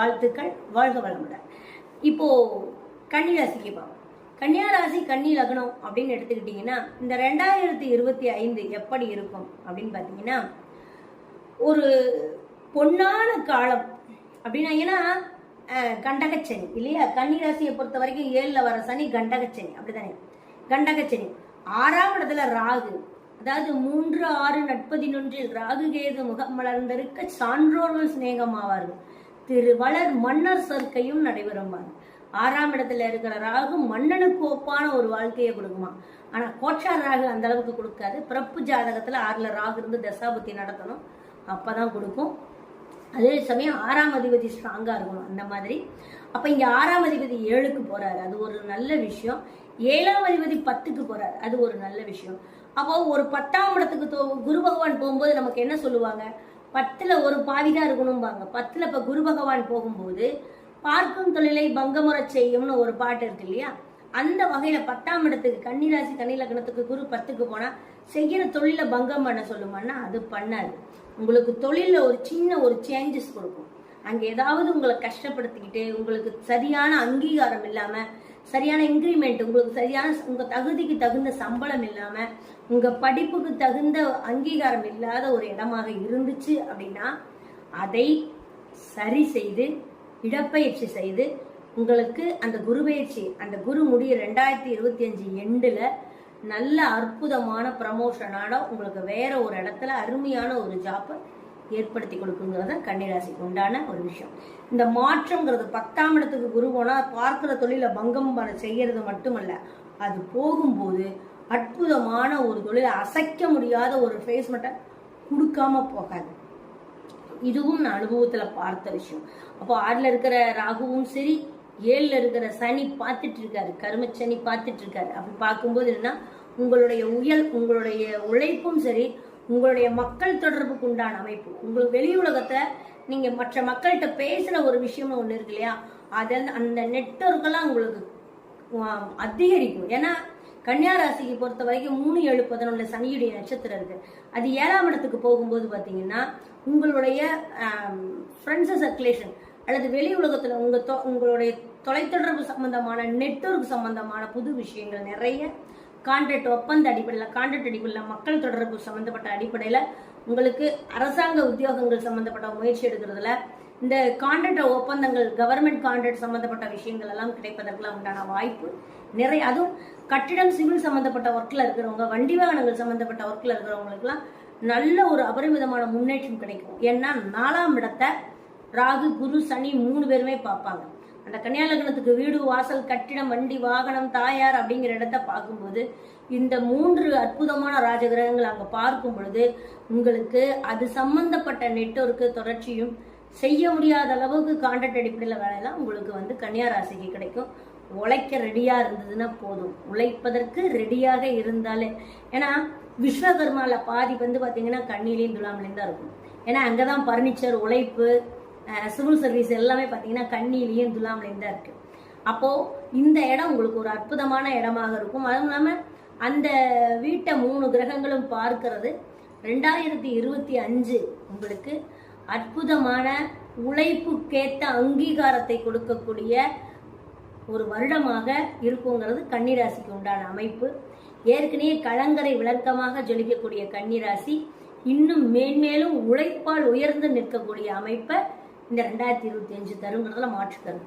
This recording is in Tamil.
வாழ்த்துக்கள் வாழ்க வளமுடன். இப்போ கன்னிராசிக்கு பார்ப்போம் கன்னியாராசி கன்னி லக்னம் அப்படின்னு எடுத்துக்கிட்டிங்கன்னா இந்த ரெண்டாயிரத்தி இருபத்தி ஐந்து எப்படி இருக்கும் அப்படின்னு பார்த்தீங்கன்னா ஒரு பொன்னான காலம் அப்படின்னா ஏன்னா கண்டகச்சனி இல்லையா? கன்னிராசியை பொறுத்த வரைக்கும் ஏழில் வர சனி கண்டகச்சனி அப்படிதானே கண்டகச்சனி. ஆறாம் இடத்துல ராகு. அதாவது மூன்று ஆறு நட்பதினொன்றில் ராகு கேது முகம் மலர்ந்திருக்க சான்றோர்கள் சிநேகமாவார்கள். திரு வளர் மன்னர் சர்க்கையும் நடைபெறும் ஆறாம் இடத்துல இருக்கிற ராகு மன்னனுக்கு ஒப்பான ஒரு வாழ்க்கையை கொடுக்குமா ஆனா கோட்சார் ராகு அந்த அளவுக்கு கொடுக்காது. பிறப்பு ஜாதகத்துல ஆறுல ராகு இருந்து தசாபுத்தி நடத்தணும். அப்பதான் கொடுக்கும். அதே சமயம் ஆறாம் அதிபதி ஸ்ட்ராங்கா இருக்கணும் அந்த மாதிரி. அப்ப இங்க ஆறாம் அதிபதி ஏழுக்கு போறாரு. அது ஒரு நல்ல விஷயம். ஏழாம் அதிபதி பத்துக்கு போறாரு. அது ஒரு நல்ல விஷயம். அப்போ ஒரு பத்தாம் இடத்துக்கு தோ- குரு பகவான் போகும்போது நமக்கு என்ன சொல்லுவாங்க? பத்துல ஒரு பாதி தான் இருக்கணும்பாங்க. பத்துல இப்ப குரு பகவான் போகும்போது பார்க்கும் தொழிலை பங்கமுறை செய்யும்னு ஒரு பாட்டு இருக்கு இல்லையா? அந்த வகையில பத்தாம் இடத்துக்கு கன்னிராசி கன்னிலக்கணத்துக்கு குரு பத்துக்கு போனா செய்யற தொழில பங்கம் பண்ண சொல்லுமான்னா அது பண்ணாது. உங்களுக்கு தொழிலில் ஒரு சின்ன ஒரு சேஞ்சஸ் கொடுக்கும். அங்க ஏதாவது உங்களை கஷ்டப்படுத்திக்கிட்டு உங்களுக்கு சரியான அங்கீகாரம் இல்லாம சரியான இன்க்ரிமெண்ட் உங்களுக்கு சரியான உங்க தகுதிக்கு தகுந்த சம்பளம் இல்லாம உங்க படிப்புக்கு தகுந்த அங்கீகாரம் இல்லாத ஒரு இடமாக இருந்துச்சு அப்படின்னா அதை சரி செய்து இடப்பயிற்சி செய்து உங்களுக்கு அந்த குரு பயிற்சி அந்த குரு முடிய ரெண்டாயிரத்தி இருபத்தி அஞ்சு எண்டில் நல்ல அற்புதமான ப்ரமோஷனான உங்களுக்கு வேற ஒரு இடத்துல அருமையான ஒரு ஜாப்பை ஏற்படுத்தி கொடுக்குங்கிறது கன்னிராசிக்கு உண்டான ஒரு விஷயம். இந்த மாற்றங்கிறது பத்தாம் இடத்துக்கு குரு போனால் பார்க்குற தொழிலை பங்கம் பண்ண செய்யறது மட்டுமல்ல. அது போகும்போது அற்புதமான ஒரு தொழிலை அசைக்க முடியாத ஒரு ஃபேஸ்மெண்ட்டை கொடுக்காம போகாது. இதுவும் நான் அனுபவத்தில் பார்த்த விஷயம். அப்போ ஆறில் இருக்கிற ராகுவும் சரி ஏழில் இருக்கிற சனி பார்த்துட்டு இருக்காரு சனி பார்த்துட்டு இருக்காரு அப்படி பார்க்கும்போது என்னன்னா உங்களுடைய உயல் உங்களுடைய உழைப்பும் சரி உங்களுடைய மக்கள் தொடர்புக்கு உண்டான அமைப்பு. உங்களுக்கு வெளி உலகத்தை நீங்க மற்ற மக்கள்கிட்ட பேசுகிற ஒரு விஷயம்னு ஒண்ணு இருக்கு இல்லையா? அதில் அந்த நெட்வொர்க்கெல்லாம் உங்களுக்கு அதிகரிக்கும். ஏன்னா கன்னியா ராசிக்கு பொறுத்த வரைக்கும் மூணு ஏழு பதினொன்று சனியுடைய நட்சத்திரம் இருக்கு. அது ஏழாம் இடத்துக்கு போகும்போது பார்த்தீங்கன்னா உங்களுடைய ஃப்ரெண்ட்ஸ் சர்க்குலேஷன் அல்லது வெளி உலகத்தில் உங்கள் தொ- உங்களுடைய தொலைத்தொடர்பு சம்பந்தமான நெட்வொர்க் சம்பந்தமான புது விஷயங்கள் நிறைய கான்ட்ராக்ட் ஒப்பந்த அடிப்படையில் கான்ட்ராக்ட் அடிப்படையில் மக்கள் தொடர்பு சம்பந்தப்பட்ட அடிப்படையில் உங்களுக்கு அரசாங்க உத்தியோகங்கள் சம்பந்தப்பட்ட முயற்சி எடுக்கிறதுல இந்த கான்ட்ராக்ட் ஒப்பந்தங்கள் கவர்மெண்ட் கான்ட்ராக்ட் சம்பந்தப்பட்ட விஷயங்கள் எல்லாம் கிடைப்பதற்கெல்லாம் உண்டான வாய்ப்பு நிறைய. அதுவும் கட்டிடம் சிவில் சம்பந்தப்பட்ட ஒர்க்கில் இருக்கிறவங்க வண்டி வாகனங்கள் சம்பந்தப்பட்ட ஒர்க்கில் இருக்கிறவங்களுக்குலாம் நல்ல ஒரு அபரிமிதமான முன்னேற்றம் கிடைக்கும். ஏன்னா நாலாம் இடத்தை ராகு குரு சனி மூணு பேருமே பார்ப்பாங்க. அந்த கன்னியா லக்னத்துக்கு வீடு வாசல் கட்டிடம் வண்டி வாகனம் தாயார் அப்படிங்கிற இடத்த பார்க்கும்போது இந்த மூன்று அற்புதமான ராஜகிரகங்கள் அங்கே பார்க்கும் பொழுது உங்களுக்கு அது சம்பந்தப்பட்ட நெட்வொர்க்கு தொடர்ச்சியும் செய்ய முடியாத அளவுக்கு கான்ட்ராக்ட் அடிப்படையில் வேலையெல்லாம் உங்களுக்கு வந்து கன்னியா ராசிக்கு கிடைக்கும். உழைக்க ரெடியாக இருந்ததுன்னா போதும். உழைப்பதற்கு ரெடியாக இருந்தாலே. ஏன்னா விஸ்வகர்மாவில் பாதி வந்து பார்த்தீங்கன்னா கண்ணிலையும் துலாமிலையும் தான் இருக்கும். ஏன்னா அங்கே தான் பர்னிச்சர் உழைப்பு சிவில் சர்வீஸ் எல்லாமே பார்த்தீங்கன்னா கண்ணிலையும் துலாமிலையும் தான் இருக்கு. அப்போது இந்த இடம் உங்களுக்கு ஒரு அற்புதமான இடமாக இருக்கும். அதுவும் இல்லாமல் அந்த வீட்டை மூணு கிரகங்களும் பார்க்கிறது ரெண்டாயிரத்தி இருபத்தி அஞ்சு உங்களுக்கு அற்புதமான உழைப்புக்கேத்த அங்கீகாரத்தை கொடுக்கக்கூடிய ஒரு வருடமாக இருக்குங்கிறது கன்னிராசிக்கு உண்டான அமைப்பு. ஏற்கனவே கலங்கரை விளக்கமாக ஜொலிக்கக்கூடிய கன்னிராசி இன்னும் மேன்மேலும் உழைப்பால் உயர்ந்து நிற்கக்கூடிய அமைப்பை இந்த ரெண்டாயிரத்தி இருபத்தி அஞ்சு தருங்கிறதுல மாற்று தரும்